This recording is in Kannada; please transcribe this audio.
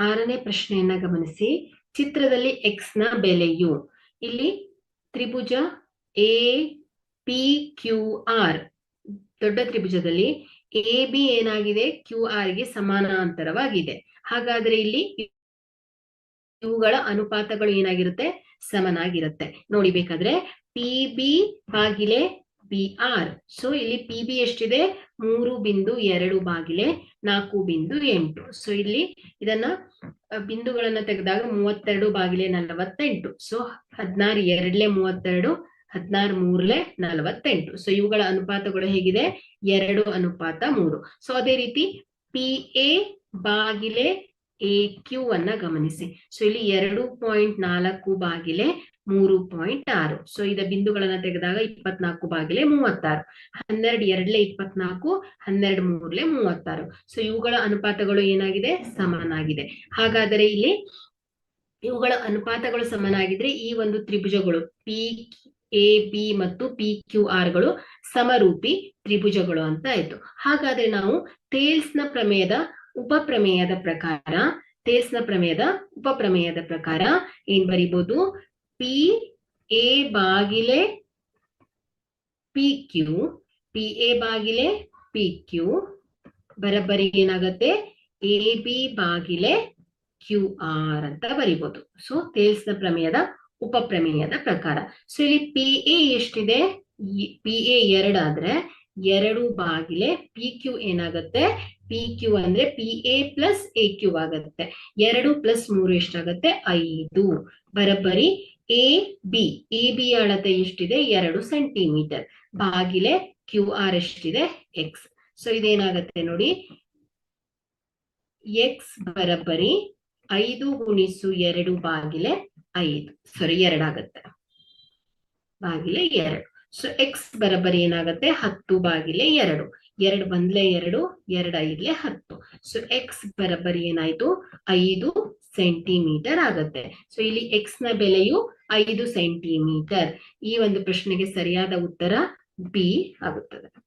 ಆರನೇ ಪ್ರಶ್ನೆಯನ್ನ ಗಮನಿಸಿ. ಚಿತ್ರದಲ್ಲಿ ಎಕ್ಸ್ನ ಬೆಲೆಯು ಇಲ್ಲಿ ತ್ರಿಭುಜ ಎ ಪಿ ಕ್ಯೂ ಆರ್ ದೊಡ್ಡ ತ್ರಿಭುಜದಲ್ಲಿ ಎ ಬಿ ಏನಾಗಿದೆ? ಕ್ಯೂ ಆರ್ಗೆ ಸಮಾನಾಂತರವಾಗಿದೆ. ಹಾಗಾದ್ರೆ ಇಲ್ಲಿ ಇವುಗಳ ಅನುಪಾತಗಳು ಏನಾಗಿರುತ್ತೆ? ಸಮನಾಗಿರುತ್ತೆ. ನೋಡಿ ಬೇಕಾದ್ರೆ ಪಿ ಬಿ ಬಾಗಿಲೆ ಬಿ ಆರ್ ಸೊ ಇಲ್ಲಿ ಪಿ ಬಿ ಎಷ್ಟಿದೆ? ಮೂರು ಬಿಂದು ಎರಡು ಬಾಗಿಲೆ ನಾಲ್ಕು ಬಿಂದು ಎಂಟು. ಸೊ ಇಲ್ಲಿ ಇದನ್ನ ಬಿಂದುಗಳನ್ನ ತೆಗೆದಾಗ ಮೂವತ್ತೆರಡು ಬಾಗಿಲೆ ನಲವತ್ತೆಂಟು. ಸೊ ಹದಿನಾರು ಎರಡ್ಲೆ ಮೂವತ್ತೆರಡು, ಹದಿನಾರು ಮೂರ್ಲೆ ನಲವತ್ತೆಂಟು. ಸೊ ಇವುಗಳ ಅನುಪಾತಗಳು ಹೇಗಿದೆ? ಎರಡು ಅನುಪಾತ ಮೂರು. ಸೊ ಅದೇ ರೀತಿ ಪಿ ಎ ಬಾಗಿಲೆ ಎ ಕ್ಯೂ ಅನ್ನ ಗಮನಿಸಿ. ಸೊ ಇಲ್ಲಿ ಎರಡು ಪಾಯಿಂಟ್ ನಾಲ್ಕು ಬಾಗಿಲೆ ಮೂರು ಪಾಯಿಂಟ್ ಆರು. ಸೊ ಇದ ಬಿಂದುಗಳನ್ನ ತೆಗೆದಾಗ ಇಪ್ಪತ್ನಾಲ್ಕು ಬಾಗಿಲೆ ಮೂವತ್ತಾರು. ಹನ್ನೆರಡು, ಎರಡ್ಲೆ ಇಪ್ಪತ್ನಾಲ್ಕು, ಹನ್ನೆರಡು, ಮೂರ್ಲೆ ಮೂವತ್ತಾರು. ಸೊ ಇವುಗಳ ಅನುಪಾತಗಳು ಏನಾಗಿದೆ? ಸಮನಾಗಿದೆ. ಹಾಗಾದರೆ ಇಲ್ಲಿ ಇವುಗಳ ಅನುಪಾತಗಳು ಸಮನಾಗಿದ್ರೆ ಈ ಒಂದು ತ್ರಿಭುಜಗಳು ಪಿ ಎ ಬಿ ಮತ್ತು ಪಿ ಕ್ಯೂ ಆರ್ಗಳು ಸಮರೂಪಿ ತ್ರಿಭುಜಗಳು ಅಂತ ಆಯ್ತು. ಹಾಗಾದ್ರೆ ನಾವು ಟೇಲ್ಸ್ ಪ್ರಮೇಯದ ಉಪಪ್ರಮೇಯದ ಪ್ರಕಾರ ಟೇಲ್ಸ್ ಪ್ರಮೇಯದ ಉಪಪ್ರಮೇಯದ ಪ್ರಕಾರ ಏನ್ ಬರಿಬಹುದು ಪಿ ಎ ಬಾಗಿಲೆ ಪಿ ಕ್ಯೂ ಪಿ ಎ ಬಾಗಿಲೆ ಪಿ ಕ್ಯೂ ಬರಬ್ಬರಿ ಏನಾಗತ್ತೆ? ಎ ಬಿ ಬಾಗಿಲೆ ಕ್ಯೂ ಆರ್ ಅಂತ ಬರಿಬಹುದು ಸೊ ಟೇಲ್ಸ್ನ ಪ್ರಮೇಯದ ಉಪಪ್ರಮೇಯದ ಪ್ರಕಾರ. ಸೊ ಇಲ್ಲಿ ಪಿ ಎ ಎಷ್ಟಿದೆ? ಪಿ ಎ ಎರಡಾದ್ರೆ ಎರಡು ಬಾಗಿಲೆ ಪಿ ಕ್ಯೂ ಏನಾಗುತ್ತೆ? ಪಿ ಕ್ಯೂ ಅಂದ್ರೆ P A plus A Q ಆಗತ್ತೆ. ಎರಡು ಪ್ಲಸ್ ಮೂರು ಎಷ್ಟಾಗತ್ತೆ? ಐದು. ಬರಬ್ಬರಿ ಎ ಬಿ ಎ ಬಿ ಅಳತೆ ಎಷ್ಟಿದೆ? ಎರಡು ಸೆಂಟಿಮೀಟರ್ ಬಾಗಿಲೆ ಕ್ಯೂ ಆರ್ ಎಷ್ಟಿದೆ? ಎಕ್ಸ್ ಸೊ ಇದೇನಾಗತ್ತೆ ನೋಡಿ? ಎಕ್ಸ್ ಬರಬರಿ ಐದು ಗುಣಿಸು ಎರಡು ಬಾಗಿಲೆ ಐದು. ಸಾರಿ ಎರಡಾಗತ್ತೆ ಬಾಗಿಲೆ ಎರಡು. ಸೊ ಎಕ್ಸ್ ಬರಬರಿ ಏನಾಗತ್ತೆ? ಹತ್ತು ಬಾಗಿಲೆ ಎರಡು. ಎರಡು ಬಂದ್ಲೆ ಎರಡು ಎರಡು ಐದ್ಲೆ ಹತ್ತು. ಸೊ ಎಕ್ಸ್ ಬರಬರಿ ಏನಾಯ್ತು? ಐದು ಸೆಂಟಿಮೀಟರ್ ಆಗುತ್ತೆ. ಸೊ ಇಲ್ಲಿ ಎಕ್ಸ್ನ ಬೆಲೆಯು ಐದು ಸೆಂಟಿಮೀಟರ್ ಈ ಒಂದು ಪ್ರಶ್ನೆಗೆ ಸರಿಯಾದ ಉತ್ತರ ಬಿ ಆಗುತ್ತದೆ.